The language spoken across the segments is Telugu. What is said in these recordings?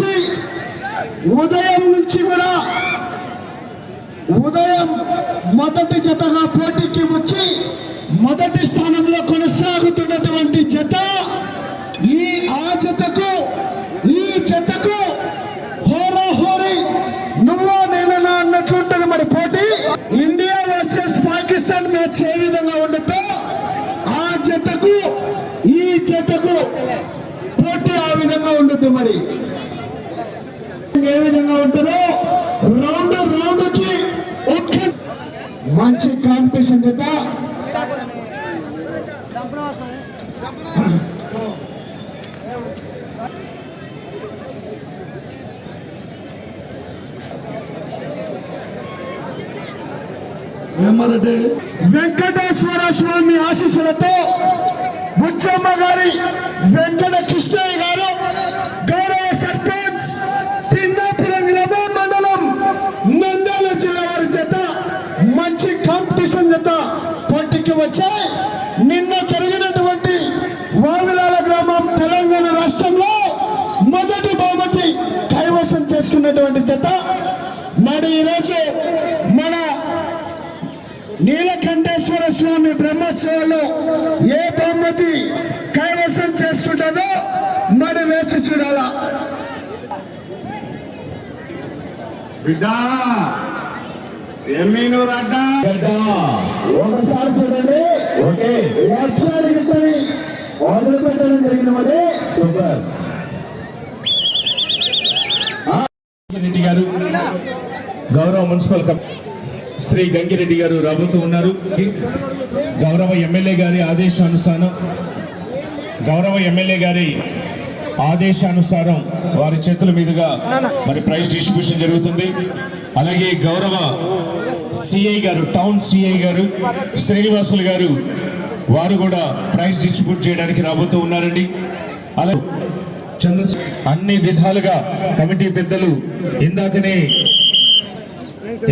తీసి ఉదయం నుంచి కూడా ఉదయం మొదటి జతగా పోటీకి వచ్చి మొదటి స్థానంలో కొనసాగుతున్నటువంటి జత ఈ ఆ జతకు ఈ జతకు హోరాహోరీ నువ్వు నేను అన్నట్లుంటది మరి పోటీ. ఇండియా వర్సెస్ పాకిస్తాన్ మ్యాచ్ ఏ విధంగా ఉండదో ఆ జతకు ఈ జతకు పోటీ ఆ విధంగా ఉండదు మరి ఏ విధంగా ఉంటుందో రౌండ్ రౌండ్కి ఒకే మంచి కాంపిటీషన్ జత ఏమన్నారంటే వెంకటేశ్వర స్వామి ఆశీస్సులతో బుచ్చమ్మ గారి వెంకట కృష్ణయ్య గారు వచ్చాయి నిన్న జరిగినటువంటి వావిలాల గ్రామం తెలంగాణ రాష్ట్రంలో మొదటి బహుమతి కైవసం చేసుకున్నటువంటి జత. మరి ఈరోజు మన నీలకంఠేశ్వర స్వామి బ్రహ్మోత్సవాల్లో ఏ బహుమతి కైవసం చేసుకుంటుందో మరి వేచి చూడాలా. బిడ్డా! ఎమ్మీనూరు అడ్డ ఒకసారి చూడండి. ఓకే ఒకసారి గిట్టని వదిలిపెట్టడం జరిగిన మరి. సూపర్. రెడ్డి గారు గౌరవ మున్సిపల్ కమ్ శ్రీ గంగిరెడ్డి గారు రాబోతూ ఉన్నారు. గౌరవ ఎమ్మెల్యే గారి ఆదేశానుసారం గౌరవ ఎమ్మెల్యే గారి ఆదేశానుసారం వారి చేతుల మీదుగా మరి ప్రైజ్ డిస్ట్రిబ్యూషన్ జరుగుతుంది. అలాగే గౌరవ సిఐ గారు టౌన్ సిఐ గారు శ్రీనివాసులు గారు వారు కూడా ప్రైజ్ డిస్ట్రిబ్యూట్ చేయడానికి రాబోతూ ఉన్నారండి. అలా చంద్ర అన్ని విధాలుగా కమిటీ పెద్దలు ఇందాకనే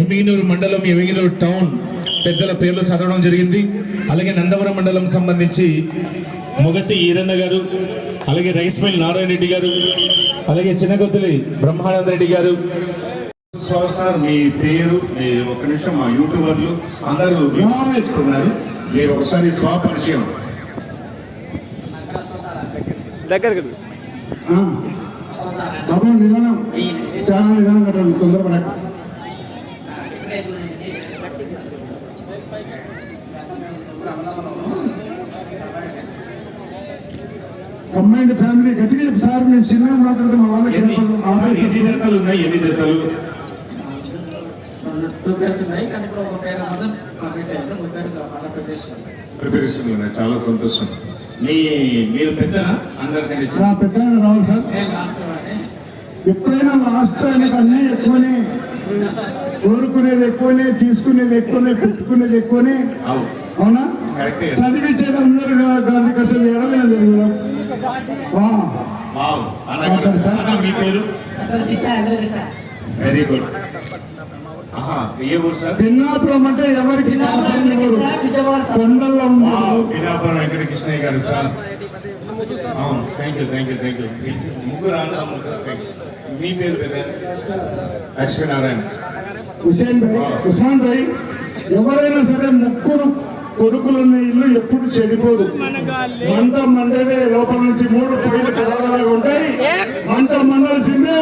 ఎమ్మిగినూరు మండలం ఎమ్మిగినూరు టౌన్ పెద్దల పేర్లు చదవడం జరిగింది. అలాగే నందవరం మండలం సంబంధించి మొగతి ఈరన్న గారు అలాగే రైస్మిల్ నారాయణ రెడ్డి గారు అలాగే చిన్నగొత్తులి బ్రహ్మానంద రెడ్డి గారు సార్ మీ పేరు మీ ఒక నిమిషం మా యూట్యూబర్లు అందరూ విమానిస్తున్నారు మీరు ఒకసారి స్వపరిచయం. దగ్గరకు బాబు నిదానం చాలా నిదానం కట్టండి తొందరపడక. కంబైండ్ ఫ్యామిలీ గట్టిగా సార్ మేము చిన్నగా మాట్లాడితే మా వాళ్ళకి ఎన్ని ఏర్పడదు. సార్, ఆవేశం ఎన్ని జతలు ఉన్నాయి ఎన్ని జతలు? టూ పేర్స్ ఉన్నాయి కానీ ఇప్పుడు ఒక పేరు మాత్రం పెట్టారు ఒక పేరు అలా పెట్టేసారు ప్రిపరేషన్ చాలా సంతోషం. మీ మీరు పెద్ద అందరికంటే నా పెద్ద రావాలి సార్. ఎప్పుడైనా లాస్ట్ అన్నీ ఎక్కువనే. కోరుకునేది ఎక్కువనే తీసుకునేది ఎక్కువనే పెట్టుకునేది ఎక్కువనే. అవు. అవునా? కరెక్టే. చదివించేది అందరూ గాంధీ కష్టం ఎడమే జరిగినాం మీ పేరు? వెరీ గుడ్ పిన్నాపురం అంటే ఎవరికి. కొండల్లో ఉంది పిఠాపురం వెంకట కృష్ణయ్య గారు చాలా. అవును thank you thank you thank you ముగ్గురు అన్నదమ్ములు సార్ థ్యాంక్ యూ మీ పేరు పెద్ద లక్ష్మీనారాయణ. హుసేన్ భాయ్ ఉస్మాన్ భాయ్ ఎవరైనా సరే ముగ్గురు కొడుకులున్న ఇల్లు ఎప్పుడు చెడిపోదు. మంట మండేదే లోపల నుంచి మూడు పొయ్యిలు కలవలాగా ఉంటాయి. మంట మండాల్సిందే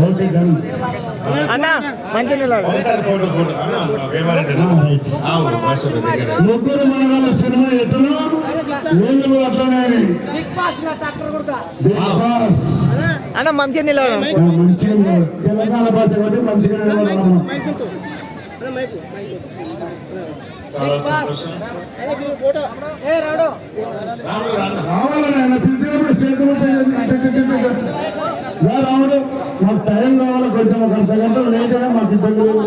ఓకే డన్. అన్న మంచి ముగ్గురు మనగాల సినిమా ఎట్టునో కూడా అట్లనే బాస్ అన్న మంచి ఉంది. తెలంగాణ భాష కాబట్టి మంచిగా నిలబడతాము. చాలా సంతోషం రాము, రాము. రావాలని ఆయన పిలిచినప్పుడు చేతులు మాకు టైం కావాలి కొంచెం ఒక అర్ధ గంట లేట్ అయినా మాకు ఇబ్బంది లేదు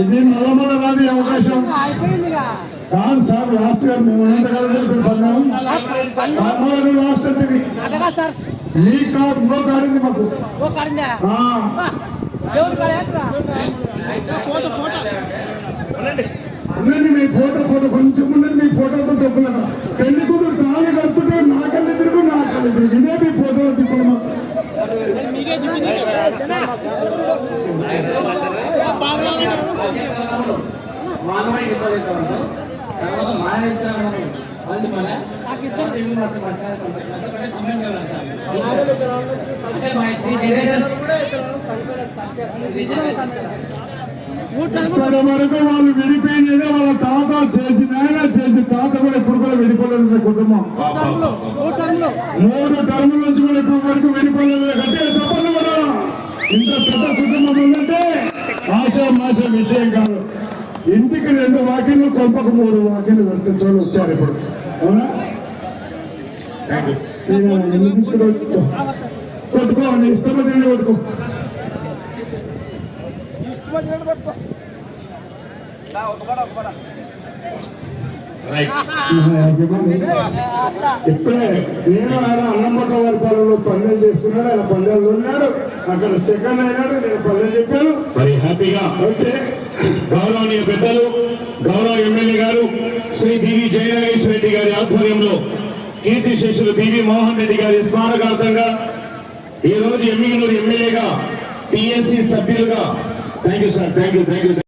ఇది మళ్ళా మళ్ళా రాని అవకాశం కాదు సార్ లాస్ట్ గారు మేము ఉన్నంతకాలం లాస్ట్ అంటే మీ- మీ కార్డు ఇంకో కార్డు ఉంది మాకు ఉండండి. మీ ఫోటో ఫోటో. కొంచెం ఉండండి మీ ఫోటోతో తప్పులరా పెళ్ళి కూతురు తాగి కడుతుంటే నా కళ్ళు తిరుగు నా కళ్ళు తిరుగు ఇదే మీ ఫోటోలో తిప్పులమా మానవ మానవ ఇప్పటి వరకు వాళ్ళు విడిపోయినదే వాళ్ళ తాత చేసిన ఆయన చేసి తాత కూడా ఇప్పుడు కూడా విడిపోలేదు కుటుంబం. మూడు టర్ముల నుంచి కూడా ఇప్పుడు వరకు విడిపోలేదు. కట్టే తప్పదు కదా ఇంత పెద్ద కుటుంబం ఉందంటే ఆశ మాష విషయం కాదు. ఇంటికి రెండు వాకిళ్ళు కొంపకు మూడు పెడితే చూడు వచ్చారు ఇప్పుడు. అవునా తీసుకుని కొట్టుకో. ఇష్టం కొట్టుకో ఇప్పుడే నేను ఆయన వారి పాలనలో చేసుకున్నాడు ఆయన ఉన్నాడు అక్కడ సెకండ్ అయినాడు నేను పల్లెలు చెప్పాను మరి హ్యాపీగా ఓకే గౌరవనీయ పెద్దలు గౌరవ ఎమ్మెల్యే గారు శ్రీ బివి జయనాగేశ్వర రెడ్డి గారి ఆధ్వర్యంలో కీర్తి శేషులు బివి మోహన్ రెడ్డి గారి స్మారకార్థంగా ఈ రోజు ఎమ్మిగనూరు ఎమ్మెల్యేగా పిఎస్సి సభ్యులుగా. Thank you sir thank you thank you